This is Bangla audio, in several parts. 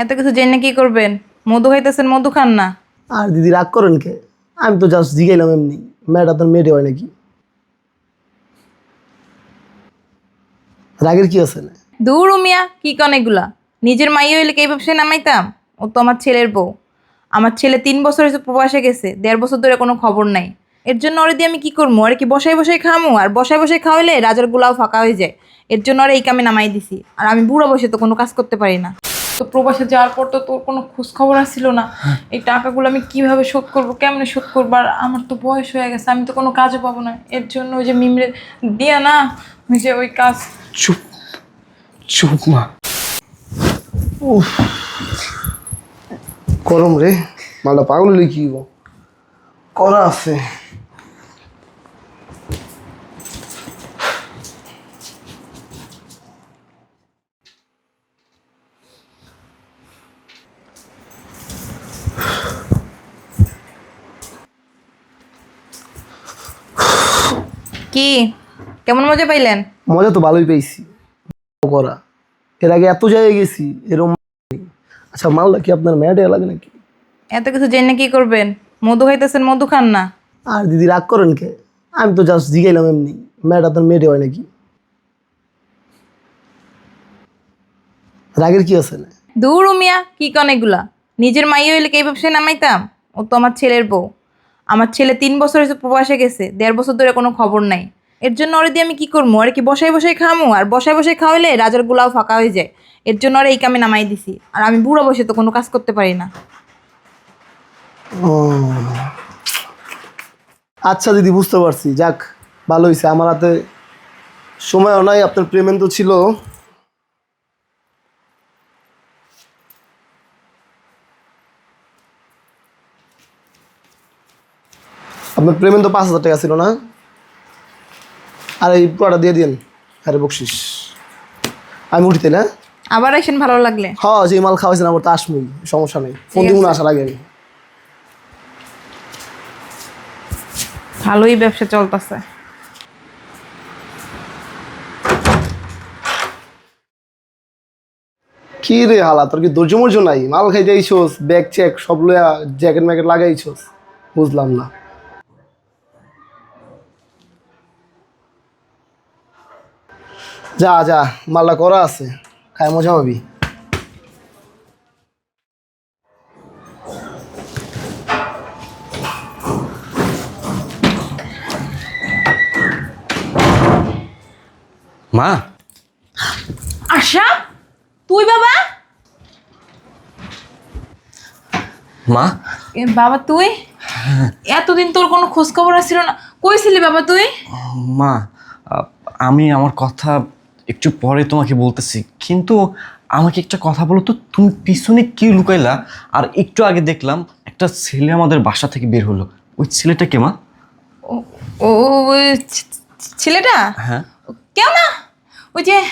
এত কিছু জেনে কি করবেন? মধু খাইতেছেন মধু খান না। আর দিদি রাগ করেন কে? আমি তো জাস্ট জিগাইলাম এমনি। মেয়েটা তোর মেয়েটে হয় নাকি? রাগের কি আছে? না দূর মিয়া কি কন এগুলা? নিজের মাই হইলে কি এই ব্যবসায় নামাইতাম ও তো আমার ছেলের বউ। আমার ছেলে তিন বছর হয়েছে প্রবাসে গেছে দেড় বছর ধরে কোনো খবর নাই। এর জন্য ওরে দিয়ে আমি কি করব আর কি বসাই বসাই খামু? আর বসাই বসাই খাওয়াইলে রাজার গুলাও ফাঁকা হয়ে যায়। এর জন্য ওরা এই কামে নামাই দিছি। আর আমি বুড়ো বসে তো কোনো কাজ করতে পারি না। তো প্রবাসে যাওয়ার পর তো তোর কোনো খোঁজ খবর আসছিল না। এই টাকাগুলো আমি কীভাবে শোধ করব কেমনে শোধ করব? আর আমার তো বয়স হয়ে গেছে আমি তো কোনো কাজও পাবো না। এর জন্য ওই যে মিমরে দিয়া না ওই যে ওই কাজ। চুপ চুপ মা। গরম রে। মালটা পাগল হইব? করা আছে। কি? কেমন মজা পাইলেন? মজা তো ভালোই পেয়েছি করা। এর আগে এত জায়গায় গেছি এরকম আচ্ছা মালটা কি আপনার মেয়েটে লাগে নাকি? এত কিছু জেনে কি করবেন? মধু খাইতেছেন মধু খান না। আর দিদি রাগ করেন কে? আমি তো জাস্ট জিগাইলাম এমনি। মেয়েটা তোর মেয়েটে হয় নাকি? রাগের কি আছে না? দূর মিয়া কি কন এগুলা? নিজের মাই হইলে কে ব্যবসায় নামাইতাম? ও তো আমার ছেলের বউ। আমার ছেলে তিন বছর হয়েছে প্রবাসে গেছে, দেড় বছর ধরে কোনো খবর নাই। এর জন্য ওরে আমি কি করব? আর কি বসাই বসাই খামু? আর বসাই বসাই খাওয়াইলে রাজার গুলাও ফাঁকা হয়ে যায়। এর জন্য ওরা এই কামে নামাই দিছি। আর আমি বুড়ো বসে তো কোনো কাজ করতে পারি না। ও। আচ্ছা দিদি, বুঝতে পারছি। যাক, ভালো হয়েছে আমার হাতে সময়ও নাই, আপনার প্রেমেন তো ছিল। আপনার প্রেমেন তো পাঁচ হাজার টাকা ছিল না? আর এই পুরাটা দিয়ে দিন আরে বকশিস। আমি উঠিতে না? আবার আসেন ভালো লাগলে। হ্যাঁ যে মাল খাওয়াইছেন আমার তো আসমই সমস্যা নেই। ফোন দিব না আসার আগে আমি। ভালোই ব্যবসা চলতেছে। কি রে হালা তোর কি ধৈর্য মর্য নাই? মাল খাইতে আইছোস ব্যাগ চেক সব লয়া জ্যাকেট ম্যাকেট লাগাইছোস। বুঝলাম না। যা যা মালটা করা আছে খায় মজা পাবি। মা? আশা তুই বাবা? মা? এ বাবা তুই? এতদিন তোর কোনো খোঁজ খবর আসছিল না। কইছিলি বাবা তুই? মা আমি আমার কথা একটু পরে তোমাকে বলতেছি। কিন্তু আমাকে একটা কথা বলো তো তুমি পিছনে কি লুকাইলা? আর একটু আগে দেখলাম একটা ছেলে আমাদের বাসা থেকে বের হলো। ওই ছেলেটা কে মা? ও- ছেলেটা? হ্যাঁ। কেউ না ওই যে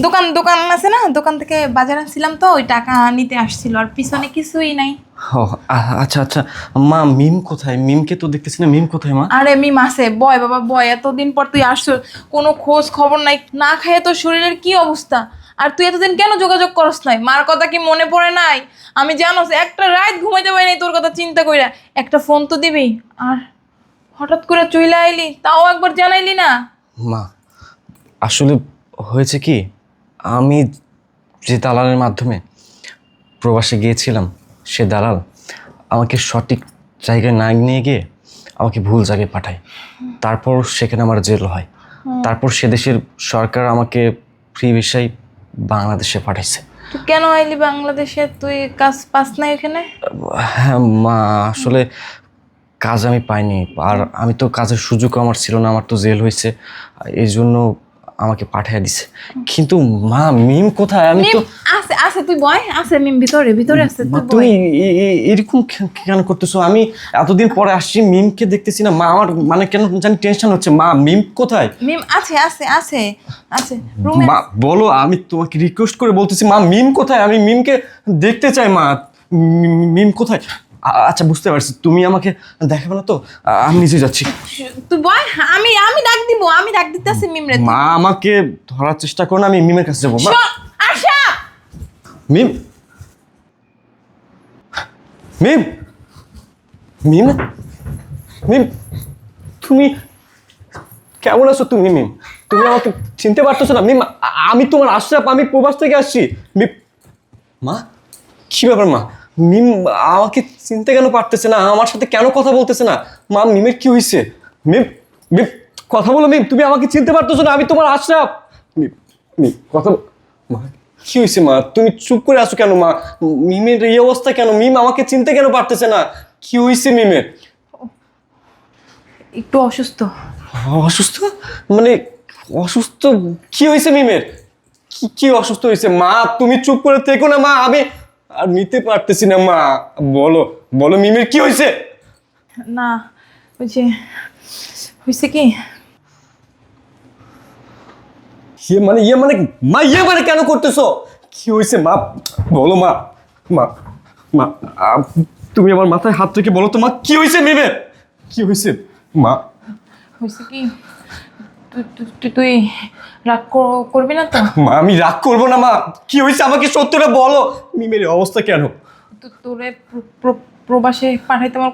দোকান দোকান আছে না? দোকান থেকে বাজার আনছিলাম তো ওই টাকা নিতে আসছিল আর পিছনে কিছুই নাই। ও আ- আচ্ছা আচ্ছা। মা মিম কোথায়? মিমকে তো দেখতেছি না। মিম কোথায় মা? আরে মি মাসে বয় বাবা বয় এতদিন পর তুই আসছো। কোনো খোঁজ খবর নাই। না খাইয়ে তোর শরীরের কি অবস্থা? আর তুই এতদিন কেন যোগাযোগ করস নাই? মার কথা কি মনে পড়ে নাই? আমি জানোস একটা রাত ঘুমাইতে পারি নাই তোর কথা চিন্তা কইরা। একটা ফোন তো দিবি। আর হঠাৎ করে চইলা আইলি তাও একবার জানাইলি না। মা আসলে হয়েছে কি? আমি যে দালালের মাধ্যমে প্রবাসে গিয়েছিলাম সে দালাল আমাকে সঠিক জায়গায় না নিয়ে গিয়ে আমাকে ভুল জায়গায় পাঠায়। তারপর সেখানে আমার জেল হয়। তারপর সে দেশের সরকার আমাকে ফ্রি ভিসায় বাংলাদেশে পাঠাইছে। কেন আইলি বাংলাদেশে? তুই কাজ পাস নাই এখানে? হ্যাঁ মা আসলে কাজ আমি পাইনি। আর আমি তো কাজের সুযোগ আমার ছিল না আমার তো জেল হয়েছে। এই জন্য আমাকে পাঠিয়ে দিছে। কিন্তু মা মিম কোথায়? আমি তো আছে আছে তুই বয় আছে মিম ভিতরে ভিতরে আছে তুই এরকম কেন করতেছো? আমি এতদিন পরে আসছি মিমকে দেখতেছি না। মা আমার মানে কেন জানি টেনশন হচ্ছে। মা মিম কোথায়? মিম আছে আছে আছে আছে রুমে মা বলো আমি তোমাকে রিকোয়েস্ট করে বলতেছি মা মিম কোথায়? আমি মিমকে দেখতে চাই মা মিম কোথায়? আচ্ছা বুঝতে পারছি। তুমি আমাকে দেখাবে না তো? আমি নিজে যাচ্ছি। তুই বয় আমি আমি ডাক দিব আমি ডাক দিতেছি মিম রে মা আমাকে ধরার চেষ্টা করো না আমি মিমের কাছে যাব। মা আশা মিম! মিম! মিম? মিম! তুমি কেমন আছো তুমি মিম? তুমি আমাকে চিনতে পারতেছো না মিম আমি তোমার আশরাফ আমি প্রবাস থেকে আসছি। মিম মা? কি ব্যাপার মা? মিম আমাকে চিনতে কেন পারতেছে না? আমার সাথে কেন কথা বলতেছে না? মা মিমের কি হয়েছে মিম মিম কথা বলো মিম তুমি আমাকে চিনতে পারতেছো না আমি তোমার আশরাফ। মিম মিম কথা মা কি হয়েছে মা? তুমি চুপ করে আছো কেন মা? মিমের এই অবস্থা কেন? মিম আমাকে চিনতে কেন পারতেছে না? কি হয়েছে মিমের? একটু অসুস্থ। অসুস্থ? মানে অসুস্থ কি হয়েছে মিমের? কি কি অসুস্থ হয়েছে মা তুমি চুপ করে থেকো না মা আমি আর নিতে পারতেছি না মা। বলো বলো মিমের কি হয়েছে না ওই যে হয়েছে কি? ইয়ে মানে ইয়ে মানে মা ইয়ে মানে কেন করতেছো? কি হয়েছে মা? বলো মা মা মা তুমি আমার মাথায় হাত রেখে বলো তো মা কি হয়েছে মিমের কি হয়েছে মা? হয়েছে কি? তুই রাগ কর- করবি না তো? মা আমি রাগ করব না মা। কি হয়েছে? আমাকে সত্যটা বলো। মিমের অবস্থা কেন? তো তোরে প্র- প্র- প্রবাসে পাঠাইতে আমার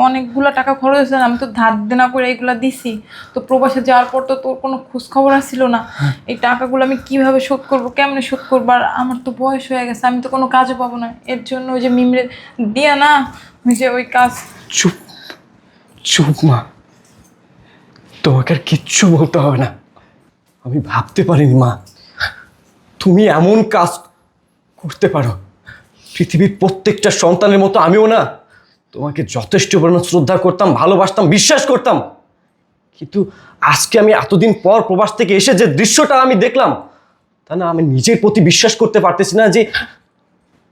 অনেকগুলো টাকা খরচ হয়েছে আমি তো ধার দেনা করে এগুলো দিছি। তো প্রবাসে যাওয়ার পর তো তোর কোনো খোঁজ খবর আসছিল না। এই টাকাগুলো আমি কীভাবে শোধ করব কেমনে শোধ করব? আর আমার তো বয়স হয়ে গেছে আমি তো কোনো কাজও পাবো না। এর জন্য ওই যে মিমরে দিয়া না ওই যে ওই কাজ। চুপ চুপ মা। তোমাকে আর কিচ্ছু বলতে হবে না। আমি ভাবতে পারিনি, মা। তুমি এমন কাজ করতে পারো। পৃথিবীর প্রত্যেকটা সন্তানের মতো আমিও না। তোমাকে যথেষ্ট পরিমাণ শ্রদ্ধা করতাম, ভালোবাসতাম, বিশ্বাস করতাম। কিন্তু আজকে আমি এতদিন পর প্রবাস থেকে এসে যে দৃশ্যটা আমি দেখলাম, তা না, আমি নিজের প্রতি বিশ্বাস করতে পারতেছি না যে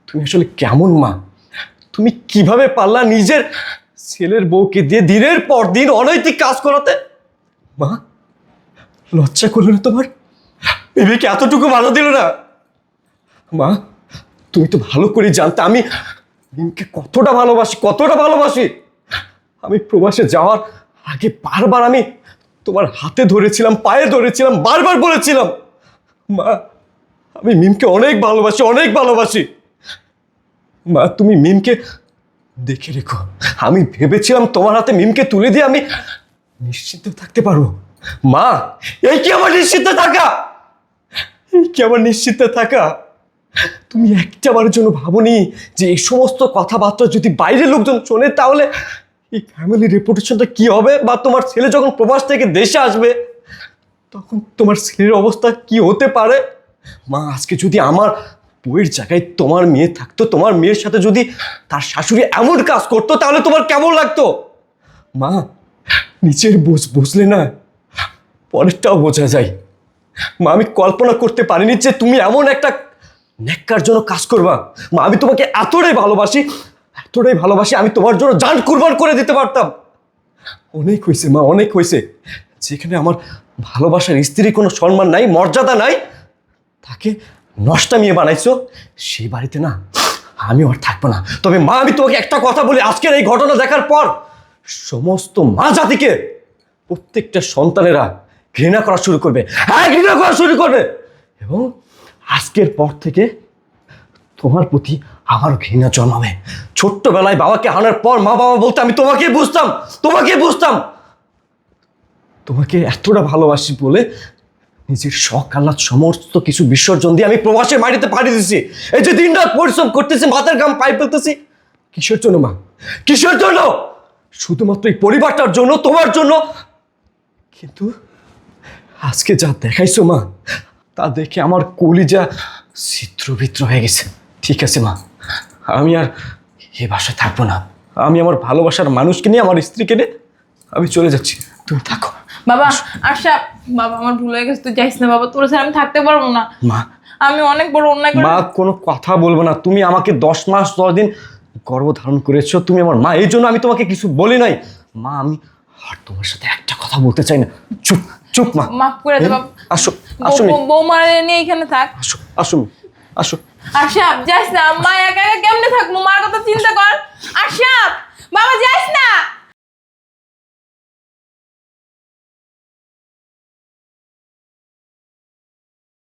তুমি আসলে কেমন, মা। তুমি কীভাবে পারলা নিজের ছেলের বউকে দিয়ে দিনের পর দিন অনৈতিক কাজ করাতে? মা, লজ্জা করল না তোমার? বিবেকে এতটুকু ভালো দিল না। মা, তুমি তো ভালো করে জানতে, আমি মিমকে কতটা ভালোবাসি কতটা ভালোবাসি। আমি প্রবাসে যাওয়ার আগে বারবার আমি তোমার হাতে ধরেছিলাম, পায়ে ধরেছিলাম, বারবার বলেছিলাম, মা, আমি মিমকে অনেক ভালোবাসি অনেক ভালোবাসি। মা, তুমি মিমকে দেখে রেখো। আমি ভেবেছিলাম তোমার হাতে মিমকে তুলে দিয়ে আমি নিশ্চিন্ত থাকতে পারব মা এই কি আমার নিশ্চিন্ত থাকা? এই কি আমার নিশ্চিন্ত থাকা? তুমি একটাবারের জন্য ভাবনি যে এই সমস্ত কথাবার্তা যদি বাইরের লোকজন শোনে তাহলে এই ফ্যামিলি রেপুটেশনটা কি হবে? বা তোমার ছেলে যখন প্রবাস থেকে দেশে আসবে তখন তোমার ছেলের অবস্থা কি হতে পারে? মা আজকে যদি আমার বইয়ের জায়গায় তোমার মেয়ে থাকতো তোমার মেয়ের সাথে যদি তার শাশুড়ি এমন কাজ করতো তাহলে তোমার কেমন লাগতো? মা নিচের বোঝ বুঝলে না? পরেরটাও বোঝা যায়। মা, আমি কল্পনা করতে পারিনি যে তুমি এমন একটা নেককার জন্য কাজ করবা। মা, আমি তোমাকে এতটাই ভালোবাসি এতটাই ভালোবাসি, আমি তোমার জন্য জান কুরবান করে দিতে পারতাম। অনেক হয়েছে মা, অনেক হয়েছে। যেখানে আমার ভালোবাসার স্ত্রী কোনো সম্মান নাই, মর্যাদা নাই, তাকে নষ্টামিয়ে বানাইছো, সেই বাড়িতে না আমি আর থাকব না। তবে মা, আমি তোমাকে একটা কথা বলি, আজকের এই ঘটনা দেখার পর সমস্ত মা জাতিকে প্রত্যেকটা সন্তানেরা ঘৃণা করা শুরু করবে। হ্যাঁ ঘৃণা করা শুরু করবে। এবং আজকের পর থেকে তোমার প্রতি আবার ঘৃণা জন্মাবে। ছোট্টবেলায় বাবাকে হানার পর মা বাবা বলতে, আমি তোমাকে বুঝতাম তোমাকে বুঝতাম। তোমাকে এতটা ভালোবাসি বলে নিজের শখ, আহ্লাদ, সমস্ত কিছু বিসর্জন দিয়ে আমি প্রবাসের মাটিতে পাড়ি দিছি। এই যে দিন রাত পরিশ্রম করতেছি, মাথার গাম পাই ফেলতেছি। কিসের জন্য মা? কিসের জন্য? শুধুমাত্র এই পরিবারটার জন্য তোমার জন্য। কিন্তু আজকে যা দেখাইছো মা তা দেখে আমার কলিজা চিত্রবিত্র হয়ে গেছে। ঠিক আছে মা আমি আর এ বাসায় থাকব না। আমি আমার ভালোবাসার মানুষকে নিয়ে আমার স্ত্রীকে নিয়ে আমি চলে যাচ্ছি। তুমি থাকো। বাবা আশা বাবা আমার ভুল হয়ে গেছে তুই যাইস না বাবা তোর ছাড়া আমি থাকতে পারব না। মা। আমি অনেক বড় অন্যায় মা কোনো কথা বলব না। তুমি আমাকে দশ মাস দশ দিন গর্ভ ধারণ করেছ? তুমি আমার মা এই জন্য আমি তোমাকে কিছু বলি নাই। মা আমি আর তোমার সাথে একটা কথা বলতে চাই না। চুপ চুপ মা। মাফ করে দে বাবা আসো আসো বৌমা নিয়ে এখানে থাক। আসো আসো আসো। আশাপ যাইস না মা একা একা কেমনে থাকব? মার কথা চিন্তা কর। আশাপ বাবা যাইস না।